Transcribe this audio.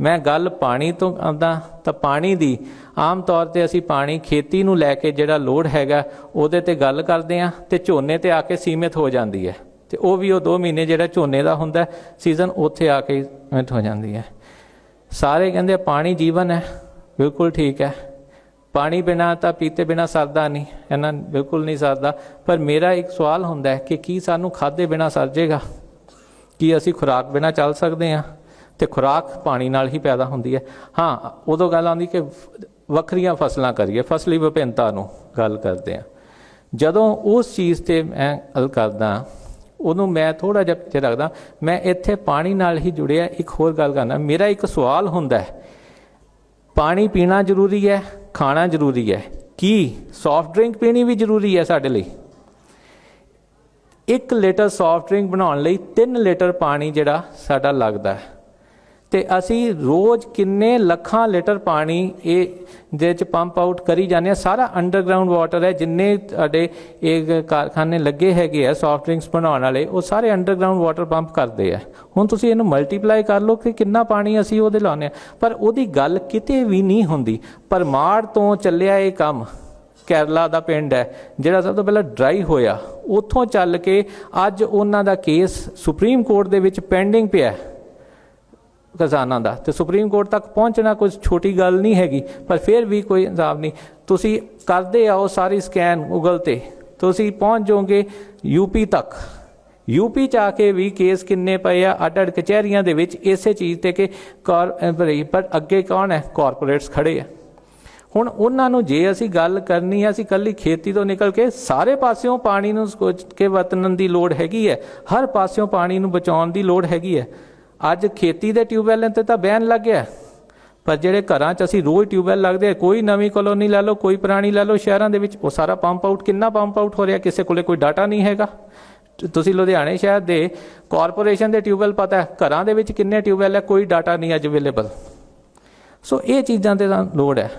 ਮੈਂ ਗੱਲ ਪਾਣੀ ਤੋਂ ਆਉਂਦਾ ਤਾਂ ਪਾਣੀ ਦੀ, ਆਮ ਤੌਰ ਤੇ ਅਸੀਂ ਪਾਣੀ ਖੇਤੀ ਨੂੰ ਲੈ ਕੇ ਜਿਹੜਾ ਲੋਡ ਹੈਗਾ, ਉਹਦੇ ਤੇ ਗੱਲ ਕਰਦੇ ਆ ਤੇ ਝੋਨੇ ਤੇ ਆ ਕੇ ਸੀਮਿਤ ਹੋ ਜਾਂਦੀ ਹੈ। ਤੇ ਉਹ ਵੀ ਉਹ 2 ਮਹੀਨੇ ਜਿਹੜਾ ਝੋਨੇ ਦਾ ਹੁੰਦਾ, ਸੀਜ਼ਨ ਉੱਥੇ ਆ ਕੇ ਸੀਮਿਤ ਹੋ ਜਾਂਦੀ ਹੈ। ਸਾਰੇ ਕਹਿੰਦੇ ਪਾਣੀ ਜੀਵਨ ਹੈ, ਬਿਲਕੁਲ ਠੀਕ ਹੈ। ਪਾਣੀ ਬਿਨਾ ਤਾਂ ਪੀਤੇ ਬਿਨਾ ਸਰਦਾ ਨਹੀਂ ਇਹਨਾਂ ਬਿਲਕੁਲ ਨਹੀਂ ਸਰਦਾ। ਪਰ ਮੇਰਾ ਇੱਕ ਸਵਾਲ ਹੁੰਦਾ ਹੈ ਕਿ ਕੀ ਸਾਨੂੰ ਖਾਦੇ ਬਿਨਾ ਸਰ ਜਾਏਗਾ ਕੀ ਅਸੀਂ ਖੁਰਾਕ ਬਿਨਾ ਚੱਲ ਸਕਦੇ ਹਾਂ? ਤੇ ਖੁਰਾਕ ਪਾਣੀ ਨਾਲ ਹੀ ਪੈਦਾ ਹੁੰਦੀ ਹੈ। ਹਾਂ, ਉਦੋਂ ਗੱਲ ਆਉਂਦੀ ਕਿ ਵੱਖਰੀਆਂ ਫਸਲਾਂ ਕਰੀਏ। ਫਸਲੀ ਵਿਭਿੰਨਤਾ ਨੂੰ ਗੱਲ ਕਰਦੇ ਹਾਂ। ਜਦੋਂ ਉਸ ਚੀਜ਼ ਤੇ ਮੈਂ ਗੱਲ ਕਰਦਾ, ਉਹਨੂੰ ਮੈਂ ਥੋੜਾ ਜਿਹਾ ਪਿੱਛੇ ਰੱਖਦਾ, ਮੈਂ ਇੱਥੇ ਪਾਣੀ ਨਾਲ ਹੀ ਜੁੜਿਆ, ਇੱਕ ਹੋਰ ਗੱਲ ਕਰਨਾ ਮੇਰਾ ਇੱਕ ਸਵਾਲ ਹੁੰਦਾ ਹੈ, ਪਾਣੀ ਪੀਣਾ ਜ਼ਰੂਰੀ ਹੈ, ਖਾਣਾ ਜ਼ਰੂਰੀ ਹੈ? ਕੀ ਸੌਫਟ ਡਰਿੰਕ ਪੀਣੀ ਵੀ ਜ਼ਰੂਰੀ ਹੈ ਸਾਡੇ ਲਈ? 1 ਲੀਟਰ ਸੌਫਟ ਡਰਿੰਕ ਬਣਾਉਣ ਲਈ 3 ਲੀਟਰ ਪਾਣੀ ਜਿਹੜਾ ਸਾਡਾ ਲੱਗਦਾ ਹੈ। ਤੇ ਅਸੀਂ ਰੋਜ਼ ਕਿੰਨੇ ਲੱਖਾਂ ਲੀਟਰ ਪਾਣੀ ਇਹ ਦੇ ਚ ਪੰਪ ਆਊਟ ਕਰੀ ਜਾਂਦੇ ਆ ਸਾਰਾ ਅੰਡਰਗਰਾਉਂਡ ਵਾਟਰ ਹੈ। ਜਿੰਨੇ ਤੁਹਾਡੇ ਇਹ ਕਾਰਖਾਨੇ ਲੱਗੇ ਹੈਗੇ ਆ ਸੌਫਟ ਡਰਿੰਕਸ ਬਣਾਉਣ ਵਾਲੇ, ਉਹ ਸਾਰੇ ਅੰਡਰਗਰਾਉਂਡ ਵਾਟਰ ਪੰਪ ਕਰਦੇ ਆ। ਹੁਣ ਤੁਸੀਂ ਇਹਨੂੰ ਮਲਟੀਪਲਾਈ ਕਰ ਲਓ ਕਿ ਕਿੰਨਾ ਪਾਣੀ ਅਸੀਂ ਉਹਦੇ ਲਾਉਂਦੇ ਆ ਪਰ ਉਹਦੀ ਗੱਲ ਕਿਤੇ ਵੀ ਨਹੀਂ ਹੁੰਦੀ। ਪਰਮਾੜ ਤੋਂ ਚੱਲਿਆ ਇਹ ਕੰਮ ਕੇਰਲਾ ਦਾ ਪਿੰਡ ਹੈ, ਜਿਹੜਾ ਸਭ ਤੋਂ ਪਹਿਲਾਂ ਡਰਾਈ ਹੋਇਆ। ਉੱਥੋਂ ਚੱਲ ਕੇ ਅੱਜ ਉਹਨਾਂ ਦਾ ਕੇਸ ਸੁਪਰੀਮ ਕੋਰਟ ਦੇ ਵਿੱਚ ਪੈਂਡਿੰਗ ਪਿਆ ਹੈ। ਖਜ਼ਾਨਾ ਦਾ। ਤੇ ਸੁਪਰੀਮ ਕੋਰਟ ਤੱਕ ਪਹੁੰਚਣਾ ਕੋਈ ਛੋਟੀ ਗੱਲ ਨਹੀਂ ਹੈਗੀ, ਪਰ ਫਿਰ ਵੀ ਕੋਈ ਇਨਸਾਫ ਨਹੀਂ। ਤੁਸੀਂ ਕਰਦੇ ਆਓ ਸਾਰੀ ਸਕੈਨ ਗੂਗਲ ਤੇ। ਤੁਸੀਂ ਪਹੁੰਚ ਜਾਓਗੇ ਯੂਪੀ ਤੱਕ। ਯੂਪੀ ਚ ਆ ਕੇ ਵੀ ਕੇਸ ਕਿੰਨੇ ਪਏ ਆ ਅੱਡ ਅੱਡ ਕਚਹਿਰੀਆਂ ਦੇ ਵਿੱਚ ਇਸੇ ਚੀਜ਼ ਤੇ ਕਿ ਕਾਰ ਪਰ ਅੱਗੇ ਕੌਣ ਹੈ? ਕਾਰਪੋਰੇਟਸ ਖੜੇ ਆ। ਹੁਣ ਉਹਨਾਂ ਨੂੰ ਜੇ ਅਸੀਂ ਗੱਲ ਕਰਨੀ ਹੈ ਅਸੀਂ ਕੱਲੀ ਖੇਤੀ ਤੋਂ ਨਿਕਲ ਕੇ ਸਾਰੇ ਪਾਸਿਓਂ ਪਾਣੀ ਨੂੰ ਸੋਚ ਕੇ ਵਰਤਣ ਦੀ ਲੋੜ ਹੈਗੀ ਹੈ। ਹਰ ਪਾਸਿਓਂ ਪਾਣੀ ਨੂੰ ਬਚਾਉਣ ਦੀ ਲੋੜ ਹੈਗੀ ਹੈ। ਅੱਜ ਖੇਤੀ ਦੇ ਟਿਊਬਵੈਲਾਂ ਤੇ ਤਾਂ ਬੈਨ ਲੱਗ ਗਿਆ। ਪਰ ਜਿਹੜੇ ਘਰਾਂ 'ਚ ਅਸੀਂ ਰੋਜ਼ ਟਿਊਬਵੈਲ ਲੱਗਦੇ ਕੋਈ ਨਵੀਂ ਕਲੋਨੀ ਲੈ ਲਓ, ਕੋਈ ਪੁਰਾਣੀ ਲੈ ਲਓ, ਸ਼ਹਿਰਾਂ ਦੇ ਵਿੱਚ ਉਹ ਸਾਰਾ ਪੰਪ ਆਊਟ, ਕਿੰਨਾ ਪੰਪ ਆਊਟ ਹੋ ਰਿਹਾ, ਕਿਸੇ ਕੋਲੇ ਕੋਈ ਡਾਟਾ ਨਹੀਂ ਹੈਗਾ। ਤੁਸੀਂ ਲੁਧਿਆਣੇ ਸ਼ਹਿਰ ਦੇ ਕਾਰਪੋਰੇਸ਼ਨ ਦੇ ਟਿਊਬਵੈਲ ਪਤਾ ਹੈ, ਘਰਾਂ ਦੇ ਵਿੱਚ ਕਿੰਨੇ ਟਿਊਬਵੈਲ ਹੈ, ਕੋਈ ਡਾਟਾ ਨਹੀਂ ਅੱਜ ਅਵੇਲੇਬਲ। ਸੋ ਇਹ ਚੀਜ਼ਾਂ ਤੇ ਤਾਂ ਲੋੜ ਹੈ।